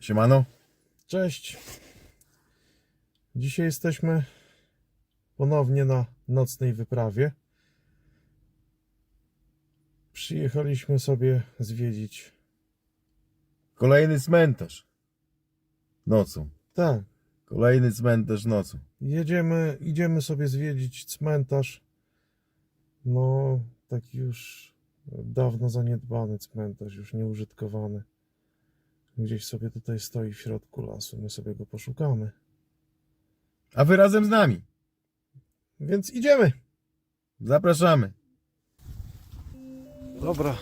Siemano. Cześć. Dzisiaj jesteśmy ponownie na nocnej wyprawie. Przyjechaliśmy sobie zwiedzić. Kolejny cmentarz. Nocą. Tak, Kolejny cmentarz nocą. jedziemy, idziemy sobie zwiedzić cmentarz. No, taki już dawno zaniedbany cmentarz, już nieużytkowany. Gdzieś sobie tutaj stoi w środku lasu. My sobie go poszukamy. A wy razem z nami. Więc idziemy. Zapraszamy. Dobra.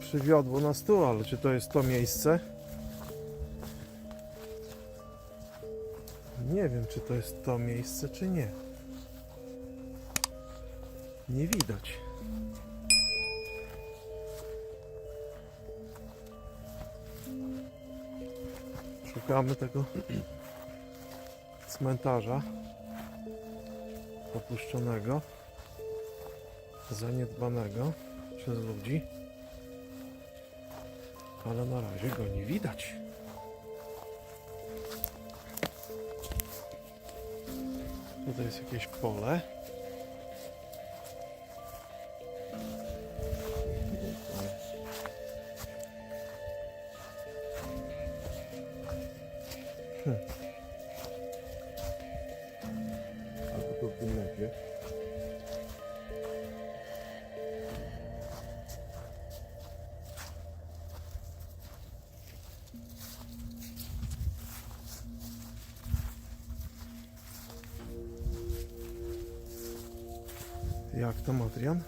Przywiodło nas tu, ale czy to jest to miejsce? Nie wiem, czy to jest to miejsce, czy nie. Nie widać. Szukamy tego cmentarza opuszczonego zaniedbanego przez ludzi, ale na razie go nie widać. Tutaj jest jakieś pole. Jak tam Adrian?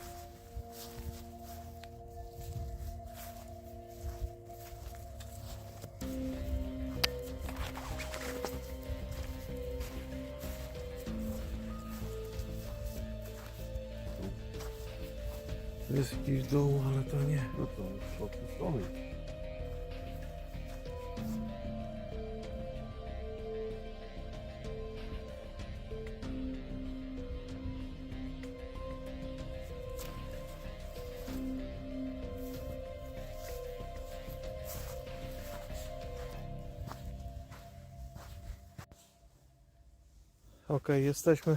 Jest jakiś dół, ale to nie. No to opuszczony. Okej, jesteśmy.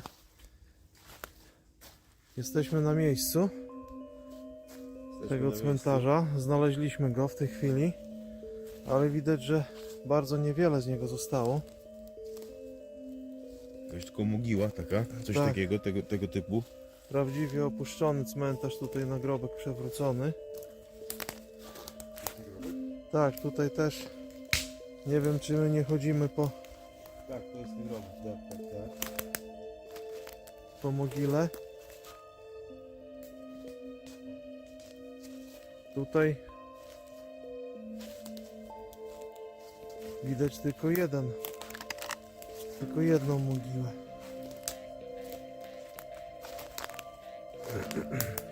Jesteśmy na miejscu tego cmentarza. Znaleźliśmy go w tej chwili, ale widać, że bardzo niewiele z niego zostało. Jakaś tylko mogiła taka, coś Tak. takiego, tego, tego typu. Prawdziwie opuszczony cmentarz, tutaj nagrobek przewrócony. Tak, tutaj też nie wiem, czy my nie chodzimy po, Tak, to jest ten robot, tak, tak, tak. po mogile. Tutaj widać tylko jeden, tylko jedną mogiłę.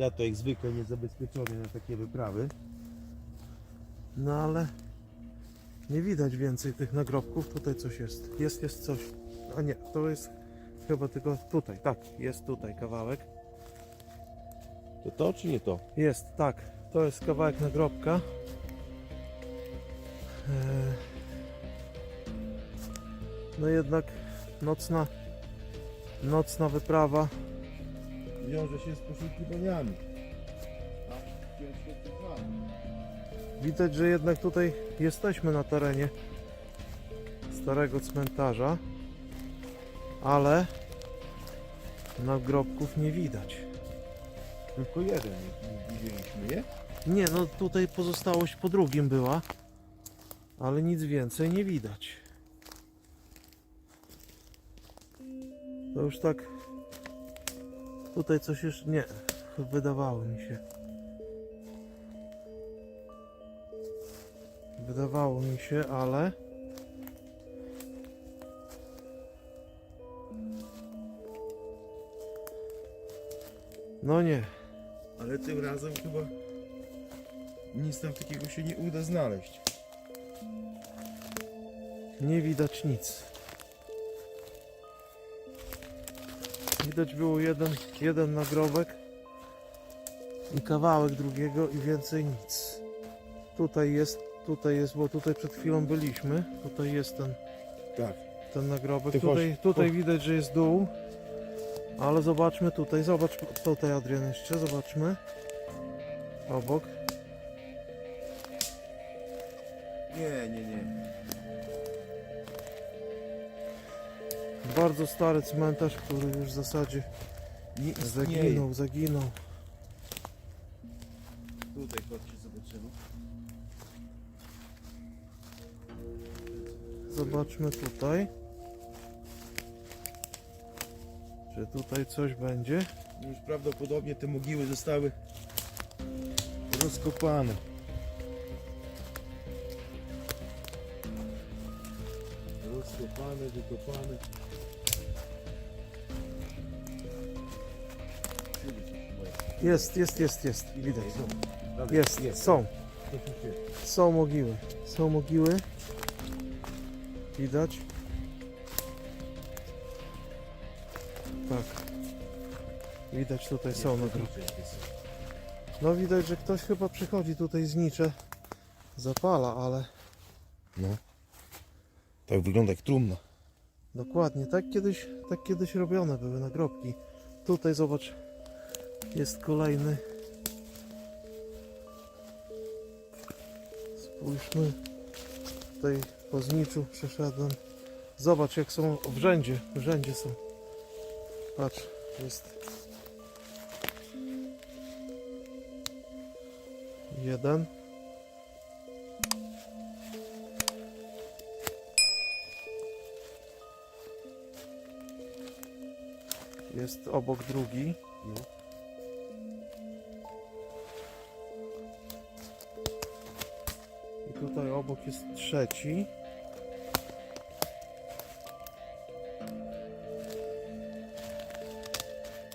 Ja to jak zwykle niezabezpieczony na takie wyprawy. No ale nie widać więcej tych nagrobków. Tutaj coś jest. Jest, jest coś. A nie, to jest chyba tylko tutaj. Tak, jest tutaj kawałek. To to czy nie to? Jest, tak. To jest kawałek nagrobka. Eee, No jednak nocna, nocna wyprawa. Wiąże się z poszukiwaniami. Widać, że jednak tutaj jesteśmy na terenie starego cmentarza, ale nagrobków nie widać. Tylko jeden widzieliśmy, nie? Nie, no tutaj pozostałość po drugim była, ale nic więcej nie widać. To już tak. Tutaj coś jeszcze. Nie, wydawało mi się. Wydawało mi się, ale. No nie. Ale tym razem chyba nic tam takiego się nie uda znaleźć. Nie widać nic. Widać było jeden, jeden nagrobek i kawałek drugiego i więcej nic. Tutaj jest, tutaj jest, bo tutaj przed chwilą byliśmy. Tutaj jest ten, Tak. ten nagrobek. Ty Tutaj, chodź, tutaj chodź. widać, że jest dół. Ale zobaczmy tutaj, zobacz tutaj Adrian jeszcze, zobaczmy. Obok. Nie, nie, nie. Bardzo stary cmentarz, który już w zasadzie Nie zaginął, zaginął. Tutaj chodźcie, zobaczymy. Zobaczmy tutaj. Czy tutaj coś będzie? Już prawdopodobnie te mogiły zostały rozkopane. Rozkopane, wykopane. Jest, jest, jest, jest. Widać. Dalej, Jest, są. Tu się- Są mogiły. Są mogiły. Widać. Tak. Widać tutaj są są. No widać, że ktoś chyba przychodzi tutaj znicze. Zapala, ale No. Tak wygląda jak trumna. Dokładnie, tak kiedyś, tak kiedyś robione były nagrobki. Tutaj zobacz, jest kolejny. Spójrzmy, tutaj po zniczu przeszedłem. Zobacz jak są w rzędzie, w rzędzie są. Patrz, jest jeden. Jest obok drugi. Tutaj obok jest trzeci.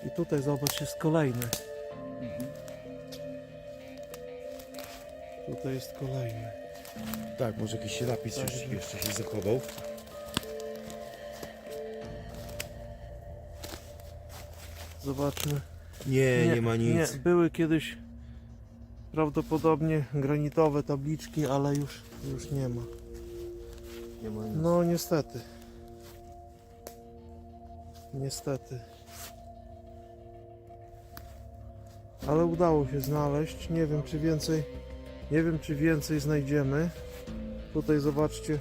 I tutaj zobacz jest kolejny. Tutaj jest kolejny. Tak, może jakiś napis Tak, że- jeszcze się zachował. Zobaczmy. Nie, nie, ma nic. Nie, były kiedyś prawdopodobnie granitowe tabliczki, ale już, już nie ma. Nie ma nic. No niestety. Niestety. Ale udało się znaleźć. Nie wiem czy więcej. Nie wiem czy więcej znajdziemy. Tutaj zobaczcie.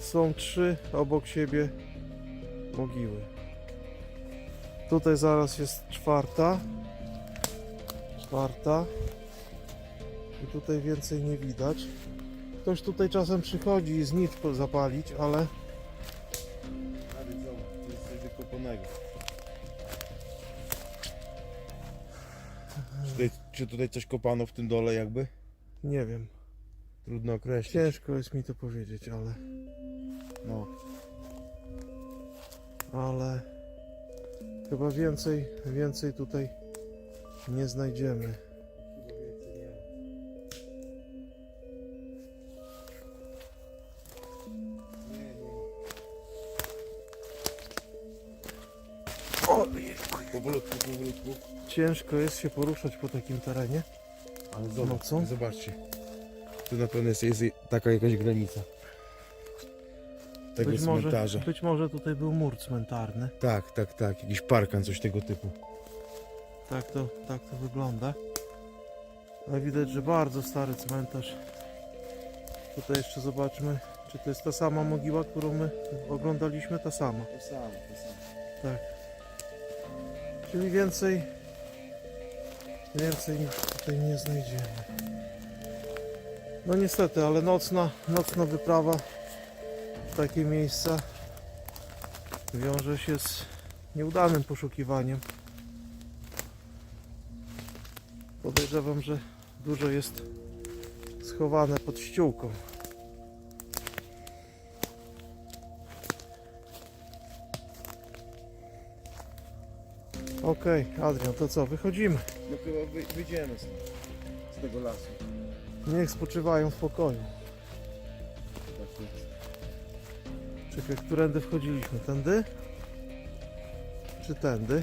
Są trzy obok siebie mogiły. Tutaj zaraz jest czwarta. Czwarta. I tutaj więcej nie widać. Ktoś tutaj czasem przychodzi i znicz zapalić, ale tu jest coś wykopanego. Czy tutaj, czy tutaj coś kopano w tym dole jakby? nie wiem. Trudno określić. Ciężko jest mi to powiedzieć, ale, No. ale chyba więcej, więcej tutaj nie znajdziemy. Powolutku, powolutku. Ciężko jest się poruszać po takim terenie. Ale No zobacz, co? zobaczcie. Tu na pewno jest, jest taka jakaś granica. Tego Być może, cmentarza. być może tutaj był mur cmentarny. Tak, tak, tak. Jakiś parkan, coś tego typu. Tak to, tak to wygląda. Ale widać, że bardzo stary cmentarz. Tutaj jeszcze zobaczmy, czy to jest ta sama mogiła, którą my oglądaliśmy, ta sama. To samo, to samo. Tak. Czyli więcej więcej tutaj nie znajdziemy. No niestety, ale nocna, nocna wyprawa w takie miejsca wiąże się z nieudanym poszukiwaniem. Podejrzewam, że dużo jest schowane pod ściółką. Okej, Adrian, to co, wychodzimy? No chyba wy, wyjdziemy stąd. tego lasu. Niech spoczywają w pokoju. Tak jest. Czekaj, którędy wchodziliśmy? Tędy? Czy tędy?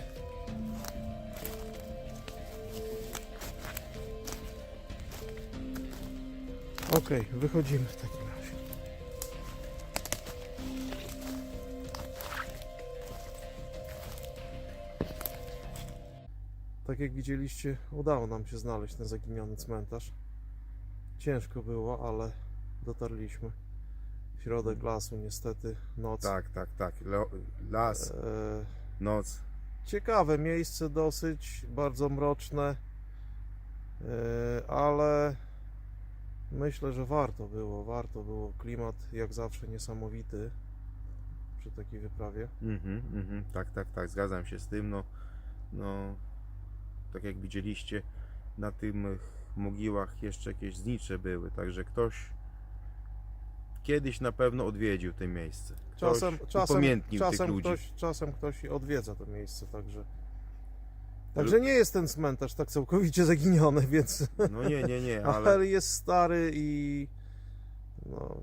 Okej, wychodzimy w takim razie. Tak jak widzieliście, udało nam się znaleźć ten zaginiony cmentarz. Ciężko było, ale dotarliśmy. Środek lasu, niestety, noc. Tak, tak, tak. Lo- Las, E, noc. ciekawe miejsce dosyć, bardzo mroczne, e, ale myślę, że warto było, warto było. Klimat jak zawsze niesamowity przy takiej wyprawie. Mhm, mhm. Tak, tak, tak. Zgadzam się z tym. No, no, tak jak widzieliście, na tym mogiłach jeszcze jakieś znicze były, także ktoś kiedyś na pewno odwiedził to miejsce. Ktoś Czasem, czasem, upamiętnił tych czasem, ludzi. ktoś, czasem ktoś odwiedza to miejsce, także. Także nie jest ten cmentarz tak całkowicie zaginiony, więc. No nie, nie, nie, Ale ale jest stary i. No,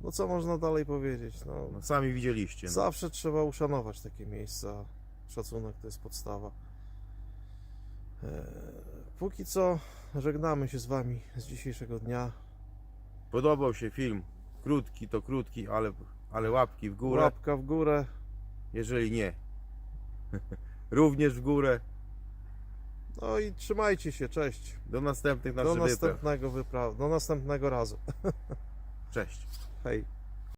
no co można dalej powiedzieć? No, no, sami widzieliście. No. Zawsze trzeba uszanować takie miejsca. Szacunek to jest podstawa. E, Póki co żegnamy się z Wami z dzisiejszego dnia. Podobał się film. Krótki to krótki, ale, ale łapki w górę. Łapka w górę. Jeżeli nie, również w górę. No i trzymajcie się. Cześć. Do następnych Do naszych wypraw. następnego wypraw. Do następnego razu. Cześć. Hej.